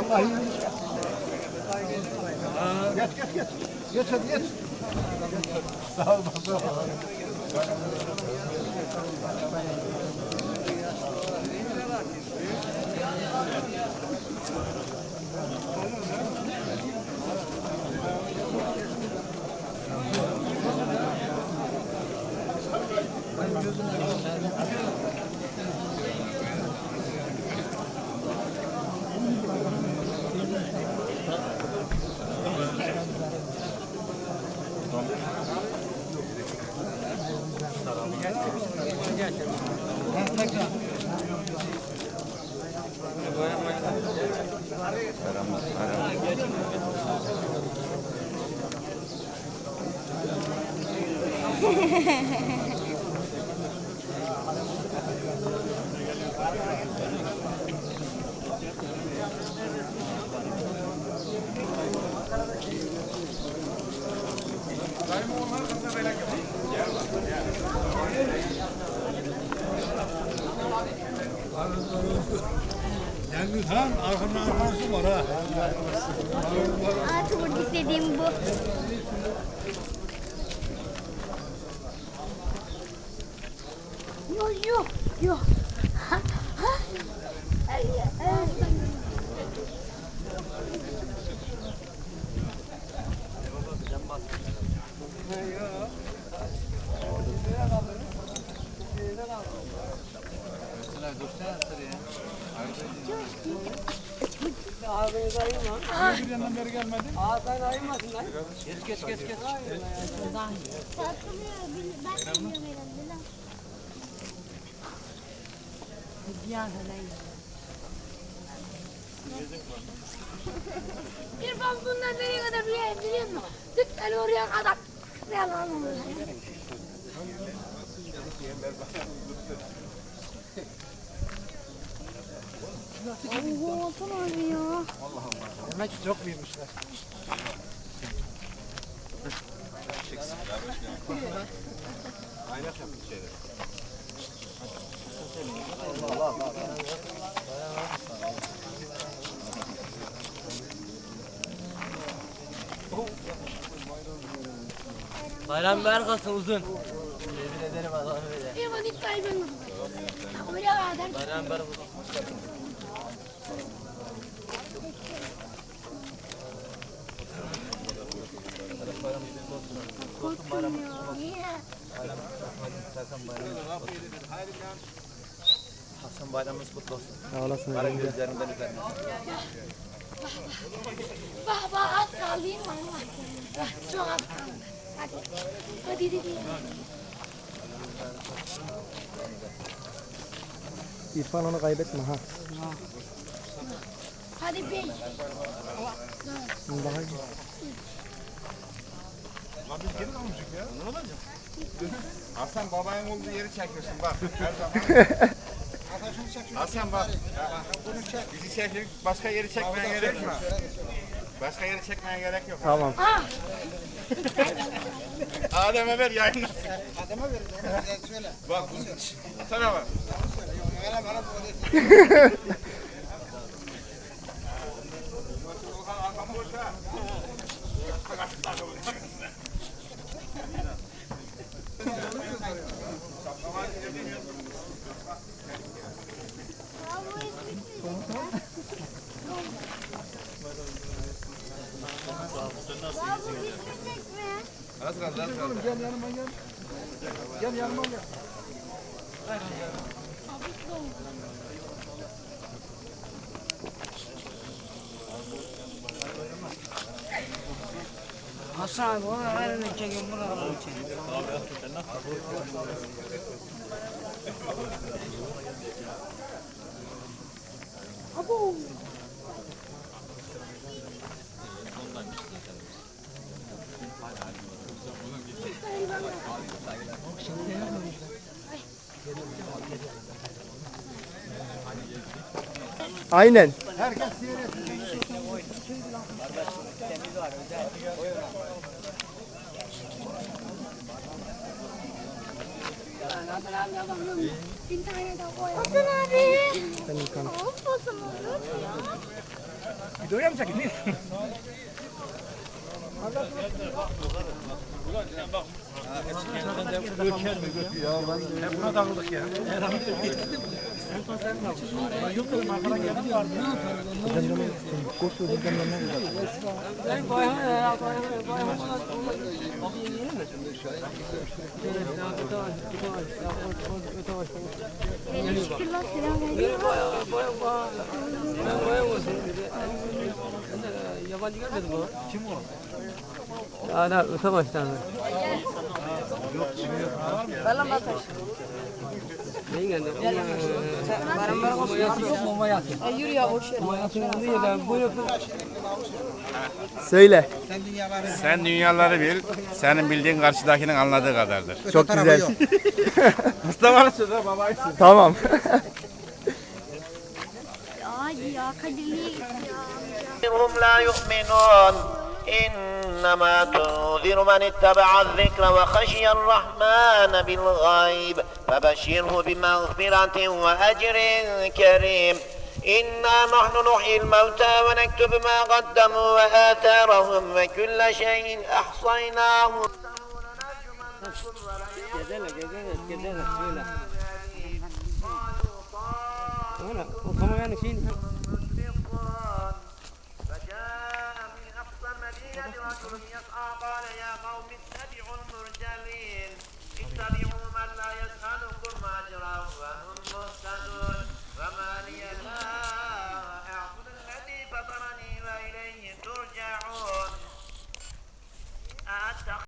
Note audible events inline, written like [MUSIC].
Allah iyi. Geç geç geç. Geç hadi geç. Sağ ol baba. Hehehehe Han arkamda arkamsı var ha. Aa tuvurcuk dediğim bu. Yo yo yo. Ha ha. Ay, ay. Bir yandan beri gelmedin. Takılıyor. bil- Ben de biliyorum herhalde lan. İrfan bundan nereye kadar rüya biliyor musun? Lütfen oraya kadar. Ne lan o? Oo, Hasan abi ya. Demek ki çok büyümüşler. Bayram mübarek olsun uzun. Yemin ederim Allah'ım öyle. İrfan hiç kaybetmem. Oraya kadar. Bayram mübarek olsun. Hasan bayramımız kutlu olsun. Sağ olasın. Kara gözlerinden öperim. Bak bak az kaldı İrfan bak. Bak, Çok az kaldı. Hadi. Hadi dedi. İrfan onu kaybetme ha. Hadi bey. Daha iyi. Lan biz geri kalmışık ya. Ne olacak? Hasan babanın olduğu yeri çekiyorsun bak. [LAUGHS] Her zaman. Hasan bak. Bizi çekip başka yeri çekmeye gerek yok. Başka yeri çekmeye gerek yok. Tamam. [LAUGHS] Adem'e ver yayınlasın. Adem'e ver. Söyle. Bak bu sana bak. [LAUGHS] Babu gitmeyecek mi? Az kaldı az kaldı. Gel yanıma gel. Gel yanıma gel. Hasan abi onu ayrına çekin bunu alalım çekin. Abo. Aynen. Herkes seyretsin. Hasan abi bakıyorum. Bir tane daha koy. Hasan abi. Sen İrfan. Of Hasan abi. Dövüyor mu çekin? Ya ben de buna takıldık ya. Teşekkürler selam Yabancı gelmedi mi? Kim o? Hala öte baştan. Neyin geldi? Mama yatı. Yürü ya boş ver. Mama yatı niye ben bu yapı? Söyle. Sen dünyaları bil. Senin bildiğin karşıdakinin anladığı kadardır. Çok güzel. [LAUGHS] Mustafa'nın sözü babayı Tamam. [LAUGHS] هم لا يؤمنون. إنما تنذر من اتبع الذكر وخشي الرحمن بالغيب. فبشره بمغفرة وأجر كريم. إنا نحن نحيي الموتى ونكتب ما قدموا وآثارهم وكل شيء أحصيناه. Ana o kameranın şeyini فجاء من أقصى المدينة رجل يسعى قال يا قوم اتبعوا المرسلين.